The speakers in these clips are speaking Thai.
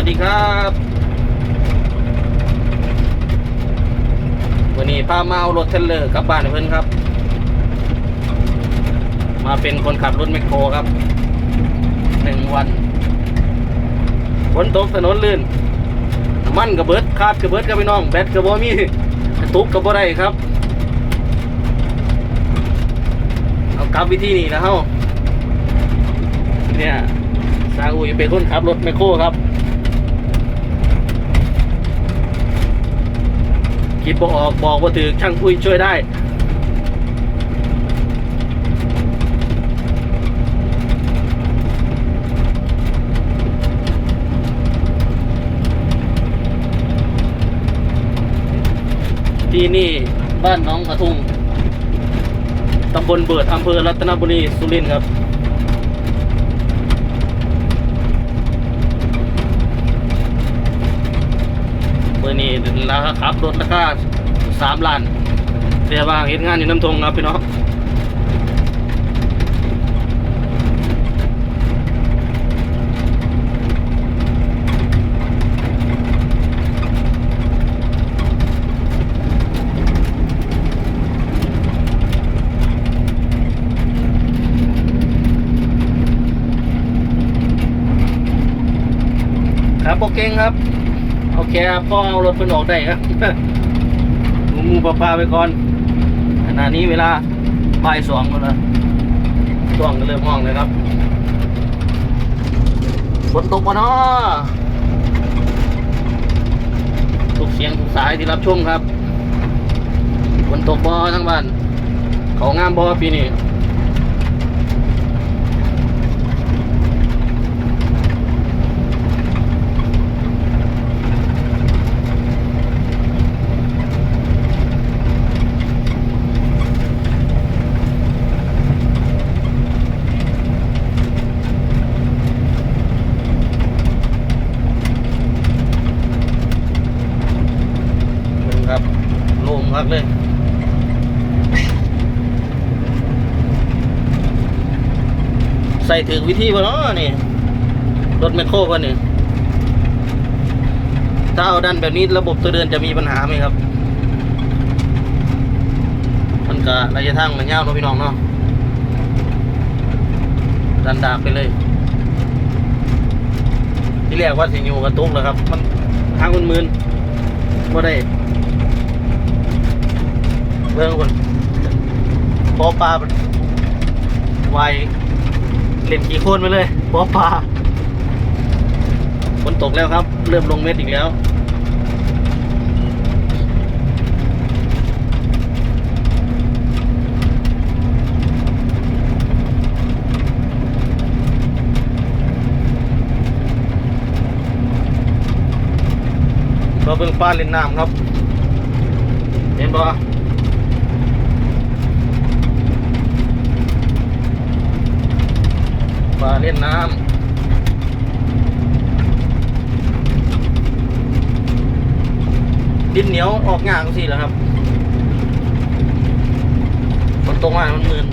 ัสดีครับ วันนี้พามาเอารถเทลเลอร์กลับบ้านเพื่อนครับ มาเป็นคนขับรถแมคโครครับหนึ่งวันฝนตกถนนลื่นมันกระเบิดคาดกระเบิดครับพี่น้องแบตกระบอมีกระตุกกระบอได้ครับเอากลับวิธีนี้นะเฮ้าเนี่ยซาอุยเป็นคนขับรถแมคโครครับ คิดบออกบอกว่าถือช่างอุ้ยช่วยได้ที่นี่บ้านน้องกระทุ่งตำบลเบิดอำเภอรัตนบุรีสุรินทร์ครับ เมื่อนี้ ราคาขับรถราคาสามล้านเสียบางเห็นงานอยู่น้ำทงครับพี่น้องครับโอเคครับ โอเคครับพ่อเอารถเพิ่นออกได้ครับหมูมูปลาปลาไปก่อนขณะนี้เวลาบ่ายสองแล้วนะช่วงก็เริ่มห้องเลยครับฝนตกปะเนาะทุกเสียงทุกสายที่รับชมครับฝนตกบอทั้งบ้านเขางามบอปีนี้ มึงครับ มากเลยใส่ถึงวิธีป่ะเนาะนี่ รถแมคโครป่ะนี่ถ้าเอาดันแบบนี้ระบบตัวเดินจะมีปัญหาไหมครับ มันก็ระยะทางมันยาวเนาะพี่น้องเนาะดันดาบไปเลย ที่แรกว่าสิอยู่กระตุกแล้วครับ มันทางมันมืนๆบ่ได้ เบิ่งคนปอปลาไวเล่นขี่โคนไปเลยปอปลาฝนตกแล้วครับ เริ่มลงเม็ดอีกแล้วเราเบิ่งปลาเล่นน้ำครับ เห็นบ่ปลา เล่นน้ำดินเหนียวออกงางสิแล้วครับฝนตกมามันมืน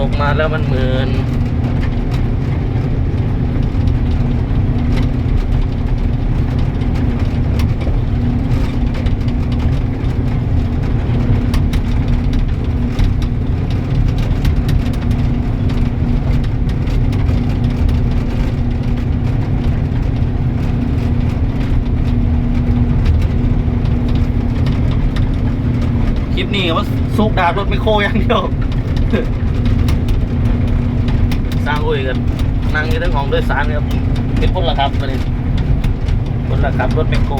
ตกมาแล้วมันมืน นี่ว่าสุกดาบรถไมคโครอย่างเดียว สร้างอุ้ยกันนั่งอยู่ทั้งห้องโดยสารครับเป็นพลขับมาเลยพละครับรถไมคโคร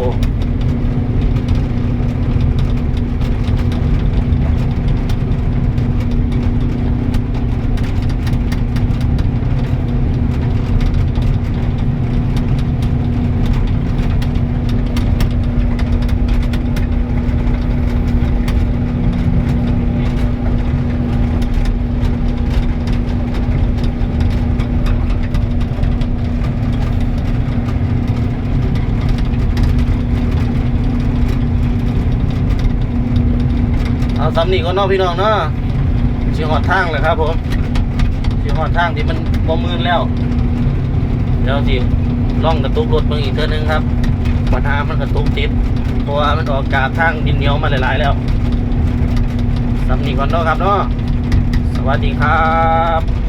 เอาสำนีก็นอกพี่น้องเนาะชิงหอดทางเลยครับผมสิฮอดทางที่มันบ่มืนแล้วเดี๋ยวสิล่องกระตุกรถเบิ่งอีกเท่านึงครับปัญหามันกระตุกติดเพราะว่ามันออกจากทางดินเหนียวมาหลายๆแล้วสำนีก่อนเนาะครับเนาะสวัสดีครับ